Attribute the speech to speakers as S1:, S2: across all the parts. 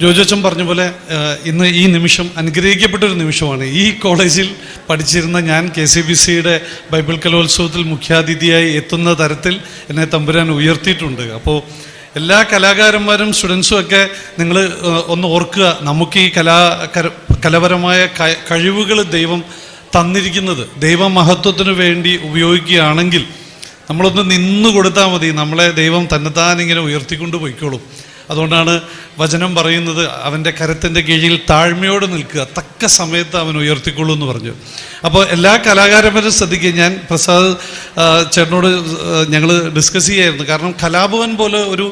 S1: ജോജോച്ചൻ പറഞ്ഞ പോലെ ഇന്ന് ഈ നിമിഷം അനുഗ്രഹിക്കപ്പെട്ടൊരു നിമിഷമാണ്. ഈ കോളേജിൽ പഠിച്ചിരുന്ന ഞാൻ കെ സി ബി സിയുടെ ബൈബിൾ കലോത്സവത്തിൽ മുഖ്യാതിഥിയായി എത്തുന്ന തരത്തിൽ എന്നെ തമ്പുരാൻ ഉയർത്തിയിട്ടുണ്ട്. അപ്പോൾ എല്ലാ കലാകാരന്മാരും സ്റ്റുഡൻസും ഒക്കെ നിങ്ങൾ ഒന്ന് ഓർക്കുക നമുക്ക് ഈ കലാ കലാപരമായ കഴിവുകൾ ദൈവം തന്നിരിക്കുന്നത് ദൈവമഹത്വത്തിന് വേണ്ടി ഉപയോഗിക്കുകയാണെങ്കിൽ നമ്മളൊന്ന് നിന്ന് കൊടുത്താൽ മതി. നമ്മളെ ദൈവം തന്നെത്താൻ ഇങ്ങനെ ഉയർത്തിക്കൊണ്ട് പോയിക്കോളും. അതുകൊണ്ടാണ് വചനം പറയുന്നത് അവന്റെ കരത്തിന്റെ കീഴിൽ താഴ്മയോട് നിൽക്കുക. തക്ക സമയത്ത് അവൻ ഉയർത്തിക്കൊള്ളൂ എന്ന് പറഞ്ഞു. അപ്പോൾ എല്ലാ കലാകാരന്മാരും ശ്രദ്ധിക്കുക. ഞാൻ പ്രസാദ് ചേട്ടനോട് ഞങ്ങൾ ഡിസ്കസ് ചെയ്യായിരുന്നു. കാരണം കലാഭവൻ പോലെ ഒരു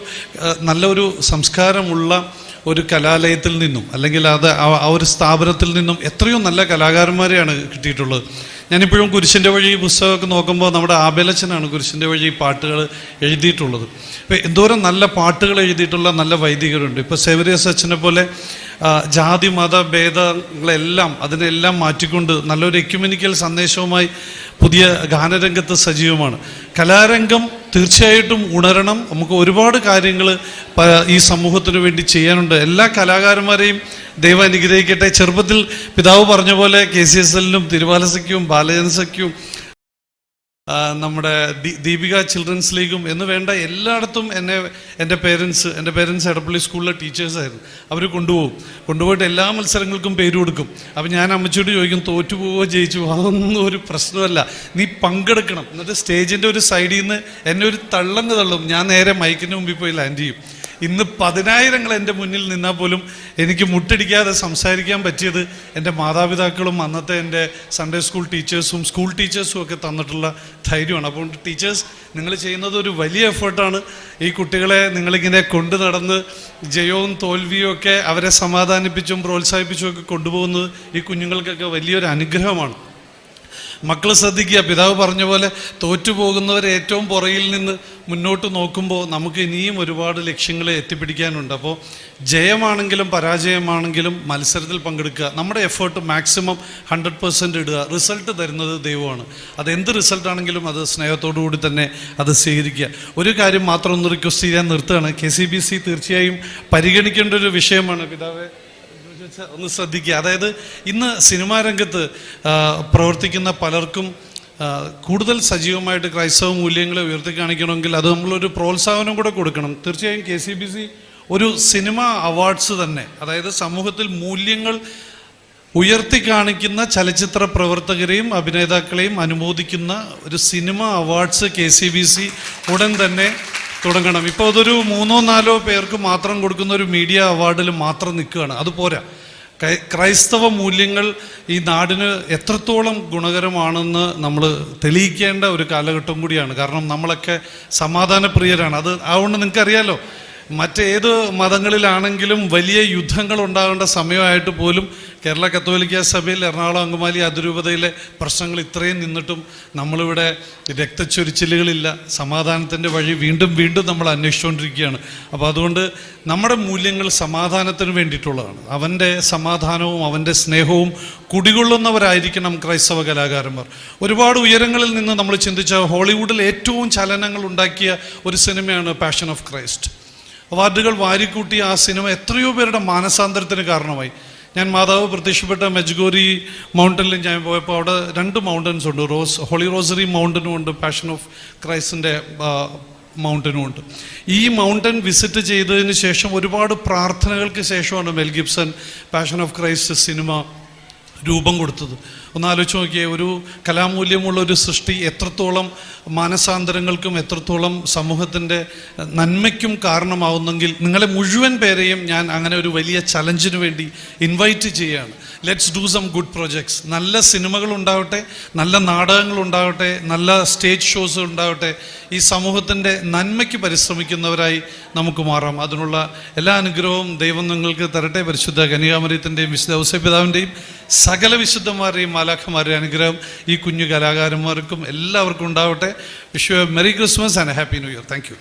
S1: നല്ലൊരു സംസ്കാരമുള്ള ഒരു കലാലയത്തിൽ നിന്നും അല്ലെങ്കിൽ അത് ആ ഒരു സ്ഥാപനത്തിൽ നിന്നും എത്രയോ നല്ല കലാകാരന്മാരെയാണ് കിട്ടിയിട്ടുള്ളത്. ഞാനിപ്പോഴും കുരിശിന്റെ വഴി പുസ്തകമൊക്കെ നോക്കുമ്പോൾ നമ്മുടെ ആബേലച്ചനാണ് കുരിശിന്റെ വഴി പാട്ടുകൾ എഴുതിയിട്ടുള്ളത്. ഇപ്പോൾ എന്തോരം നല്ല പാട്ടുകൾ എഴുതിയിട്ടുള്ള നല്ല വൈദികരുണ്ട്. ഇപ്പോൾ സേവരിയ സച്ചിനെ പോലെ ജാതി മത ഭേദങ്ങളെല്ലാം അതിനെല്ലാം മാറ്റിക്കൊണ്ട് നല്ലൊരു എക്യുമെനിക്കൽ സന്ദേശവുമായി പുതിയ ഗാനരംഗത്ത് സജീവമാണ്. കലാരംഗം തീർച്ചയായിട്ടും ഉണരണം. നമുക്ക് ഒരുപാട് കാര്യങ്ങൾ ഈ സമൂഹത്തിന് വേണ്ടി ചെയ്യാനുണ്ട്. എല്ലാ കലാകാരന്മാരെയും ദൈവം അനുഗ്രഹിക്കട്ടെ. ചെറുപ്പത്തിൽ പിതാവ് പറഞ്ഞ പോലെ കെ സി എസ് എല്ലിനും തിരുവാലസയ്ക്കും ബാലജനസയ്ക്കും നമ്മുടെ ദീപിക ചിൽഡ്രൻസ് ലീഗും എന്ന് വേണ്ട എല്ലായിടത്തും എന്നെ എന്റെ പേരൻസ് എന്റെ പേരൻസ് എടപ്പള്ളി സ്കൂളിലെ ടീച്ചേഴ്സായിരുന്നു അവർ കൊണ്ടുപോകും. കൊണ്ടുപോയിട്ട് എല്ലാ മത്സരങ്ങൾക്കും പേര് കൊടുക്കും. അപ്പം ഞാൻ അമ്മച്ചിയോട് ചോദിക്കും തോറ്റുപോവോ ജയിച്ചു അതൊന്നും ഒരു പ്രശ്നമല്ല. നീ പങ്കെടുക്കണം. എന്നിട്ട് സ്റ്റേജിന്റെ ഒരു സൈഡിൽ നിന്ന് എന്നെ ഒരു തള്ളങ്ങ് തള്ളും. ഞാൻ നേരെ മൈക്കിന്റെ മുമ്പിൽ പോയി ലാൻഡ് ചെയ്യും. ഇന്ന് പതിനായിരങ്ങൾ എന്റെ മുന്നിൽ നിന്നാൽ പോലും എനിക്ക് മുട്ടടിക്കാതെ സംസാരിക്കാൻ പറ്റിയത് എന്റെ മാതാപിതാക്കളും അന്നത്തെ എന്റെ സൺഡേ സ്കൂൾ ടീച്ചേഴ്സും സ്കൂൾ ടീച്ചേഴ്സും ഒക്കെ തന്നിട്ടുള്ള ധൈര്യമാണ്. അപ്പോൾ ടീച്ചേഴ്സ് നിങ്ങൾ ചെയ്യുന്നത് ഒരു വലിയ എഫേർട്ടാണ് ഈ കുട്ടികളെ നിങ്ങളിങ്ങനെ കൊണ്ടു നടന്ന് ജയവും തോൽവിയും ഒക്കെ അവരെ സമാധാനിപ്പിച്ചും പ്രോത്സാഹിപ്പിച്ചും ഒക്കെ കൊണ്ടുപോകുന്നത് ഈ കുഞ്ഞുങ്ങൾക്കൊക്കെ വലിയൊരു അനുഗ്രഹമാണ്. മക്കൾ ശ്രദ്ധിക്കുക. പിതാവ് പറഞ്ഞ പോലെ തോറ്റുപോകുന്നവരെ ഏറ്റവും പുറയിൽ നിന്ന് മുന്നോട്ട് നോക്കുമ്പോൾ നമുക്ക് ഇനിയും ഒരുപാട് ലക്ഷ്യങ്ങളെ എത്തിപ്പിടിക്കാനുണ്ട്. അപ്പോൾ ജയമാണെങ്കിലും പരാജയമാണെങ്കിലും മത്സരത്തിൽ പങ്കെടുക്കുക. നമ്മുടെ എഫേർട്ട് മാക്സിമം ഹൺഡ്രഡ് പെർസെന്റ് ഇടുക. റിസൾട്ട് തരുന്നത് ദൈവമാണ്. അത് എന്ത് റിസൾട്ട് ആണെങ്കിലും അത് സ്നേഹത്തോടു കൂടി തന്നെ അത് സ്വീകരിക്കുക. ഒരു കാര്യം മാത്രം ഒന്ന് റിക്വസ്റ്റ് ചെയ്യാൻ നിർത്തുകയാണ്. കെ സി ബി സി തീർച്ചയായും പരിഗണിക്കേണ്ട ഒരു വിഷയമാണ്. പിതാവെ ഒന്ന് ശ്രദ്ധിക്കുക. അതായത് ഇന്ന് സിനിമാ രംഗത്ത് പ്രവർത്തിക്കുന്ന പലർക്കും കൂടുതൽ സജീവമായിട്ട് ക്രൈസ്തവ മൂല്യങ്ങളെ ഉയർത്തി കാണിക്കണമെങ്കിൽ അത് നമ്മളൊരു പ്രോത്സാഹനം കൂടെ കൊടുക്കണം. തീർച്ചയായും കെ സി ബി സി ഒരു സിനിമ അവാർഡ്സ് തന്നെ അതായത് സമൂഹത്തിൽ മൂല്യങ്ങൾ ഉയർത്തി കാണിക്കുന്ന ചലച്ചിത്ര പ്രവർത്തകരെയും അഭിനേതാക്കളെയും അനുമോദിക്കുന്ന ഒരു cinema awards K C B C ഉടൻ തന്നെ തുടങ്ങണം. ഇപ്പോൾ അതൊരു മൂന്നോ നാലോ പേർക്ക് മാത്രം കൊടുക്കുന്ന ഒരു മീഡിയ അവാർഡിൽ മാത്രം നിൽക്കുകയാണ്. അത് പോരാ. ക്രൈസ്തവ മൂല്യങ്ങൾ ഈ നാടിന് എത്രത്തോളം ഗുണകരമാണെന്ന് നമ്മൾ തെളിയിക്കേണ്ട ഒരു കാലഘട്ടം കൂടിയാണ്. കാരണം നമ്മളൊക്കെ സമാധാനപ്രിയരാണ്. അത് അതുകൊണ്ട് നിങ്ങൾക്കറിയാലോ മറ്റേത് മതങ്ങളിലാണെങ്കിലും വലിയ യുദ്ധങ്ങൾ ഉണ്ടാകേണ്ട സമയമായിട്ട് പോലും കേരള കത്തോലിക്ക സഭയിൽ എറണാകുളം അങ്കമാലി അതിരൂപതയിലെ പ്രശ്നങ്ങൾ ഇത്രയും നിന്നിട്ടും നമ്മളിവിടെ രക്തച്ചൊരിച്ചിലുകളില്ല. സമാധാനത്തിന്റെ വഴി വീണ്ടും വീണ്ടും നമ്മൾ അന്വേഷിച്ചുകൊണ്ടിരിക്കുകയാണ്. അപ്പോൾ അതുകൊണ്ട് നമ്മുടെ മൂല്യങ്ങൾ സമാധാനത്തിന് വേണ്ടിയിട്ടുള്ളതാണ്. അവന്റെ സമാധാനവും അവന്റെ സ്നേഹവും കുടികൊള്ളുന്നവരായിരിക്കണം ക്രൈസ്തവ കലാകാരന്മാർ. ഒരുപാട് ഉയരങ്ങളിൽ നിന്ന് നമ്മൾ ചിന്തിച്ച ഹോളിവുഡിൽ ഏറ്റവും ചലനങ്ങൾ ഉണ്ടാക്കിയ ഒരു സിനിമയാണ് പാഷൻ ഓഫ് ക്രൈസ്റ്റ് അവാർഡുകൾ വാരിക്കൂട്ടി ആ സിനിമ എത്രയോ പേരുടെ മാനസാന്തരത്തിന് കാരണമായി. ഞാൻ മാതാവ് പ്രത്യക്ഷപ്പെട്ട മെജ്ഗോരി മൗണ്ടനിൽ ഞാൻ പോയപ്പോൾ അവിടെ രണ്ട് മൗണ്ടൻസ് ഉണ്ട്. റോസ് ഹോളി റോസറി മൗണ്ടനും ഉണ്ട് പാഷൻ ഓഫ് ക്രൈസ്റ്റിന്റെ മൗണ്ടനും ഉണ്ട്. ഈ മൗണ്ടൻ വിസിറ്റ് ചെയ്തതിന് ശേഷം ഒരുപാട് പ്രാർത്ഥനകൾക്ക് ശേഷമാണ് Mel Gibson passion of Christ cinema രൂപം കൊടുത്തത്. ഒന്ന് ആലോചിച്ച് നോക്കിയേ ഒരു കലാമൂല്യമുള്ള ഒരു സൃഷ്ടി എത്രത്തോളം മാനസാന്തരങ്ങൾക്കും എത്രത്തോളം സമൂഹത്തിന്റെ നന്മയ്ക്കും കാരണമാവുന്നെങ്കിൽ നിങ്ങളെ മുഴുവൻ പേരെയും ഞാൻ അങ്ങനെ ഒരു വലിയ ചലഞ്ചിന് വേണ്ടി ഇൻവൈറ്റ് ചെയ്യുകയാണ് let's do some good projects നല്ല സിനിമകൾ ഉണ്ടാവട്ടെ നല്ല നാടകങ്ങൾ ഉണ്ടാവട്ടെ നല്ല സ്റ്റേജ് ഷോസ് ഉണ്ടാവട്ടെ ഈ സമൂഹത്തിന്റെ നന്മയ്ക്ക് പരിശ്രമിക്കുന്നവരായി നമുക്ക് മാറാം. അതിനുള്ള എല്ലാ അനുഗ്രഹവും ദൈവം നിങ്ങൾക്ക് തരട്ടെ. പരിശുദ്ധ കനികാമരത്തിന്റെയും വിശുദ്ധ ഔസപിതാവിന്റെയും സകല വിശുദ്ധന്മാരുടെയും മാലാഖമാരുടെയും അനുഗ്രഹം ഈ കുഞ്ഞു കലാകാരന്മാർക്കും എല്ലാവർക്കും ഉണ്ടാവട്ടെ. Vishu merry Christmas and happy new year thank